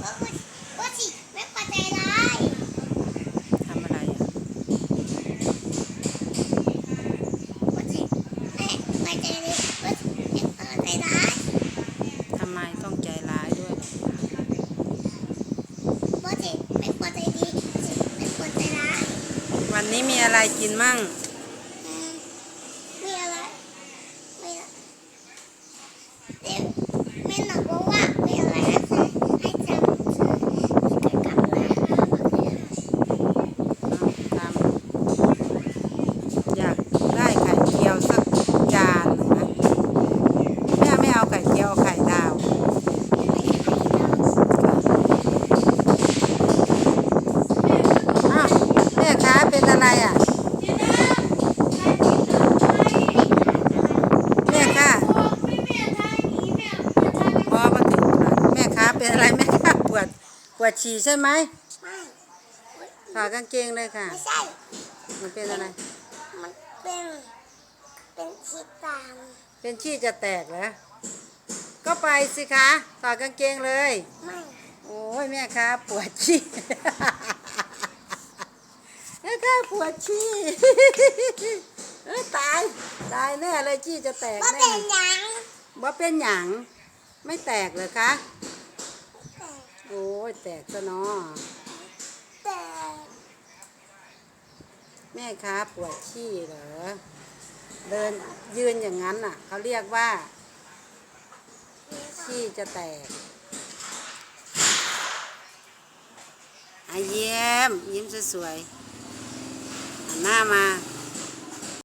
ทำอะไรอะว่าสิไม่พอใจเลยว่าสิไม่พอใจร้ายทำไมต้องใจร้ายด้วยล่ะว่าสิไม่พอใจดีว่าสิไม่พอใจร้ายวันนี้มีอะไรกินมั่งมีอะไรมีอะไรเดี๋ยวแม่หนูบอกว่ามีอะไรนะคะให้จำให้กลับมาค่ะ เอาตามอยากได้ไข่เจียวสักจานหนึ่งนะแม่ไม่เอาไข่เจียวเอาไข่ดาวอ้าวแม่ค้าเป็นอะไรอะแม่ค้าพอมาถึงแล้วแม่ค้า เป็นอะไรแม่ค้าปวดปวดฉี่ใช่ไหมไม่ถอดกางเกงเลยค่ะ ไม่ใช่ มันเป็นอะไร มันเป็น เป็นชีตามเป็นขี้จะแตกเหรอก็ไปสิคะถอดกางเกงเลย ไม่โอ้ยแม่ค้าปวดขี้แม่ค้าปวดขี้เอ้ยตายตายแน่เลยขี้จะแตกว่าแน่เป็นหยังว่าเป็นหยังไม่แตกเลยคะแต่ โอ้ยแตกซะเนาะแต่แม่ค้าปวดขี้เหรอ เดินยืนอย่างนั้นน่ะ เขาเรียกว่า ขี้จะแตกอาเยี่ยมยิ้มสวยๆหันหน้ามา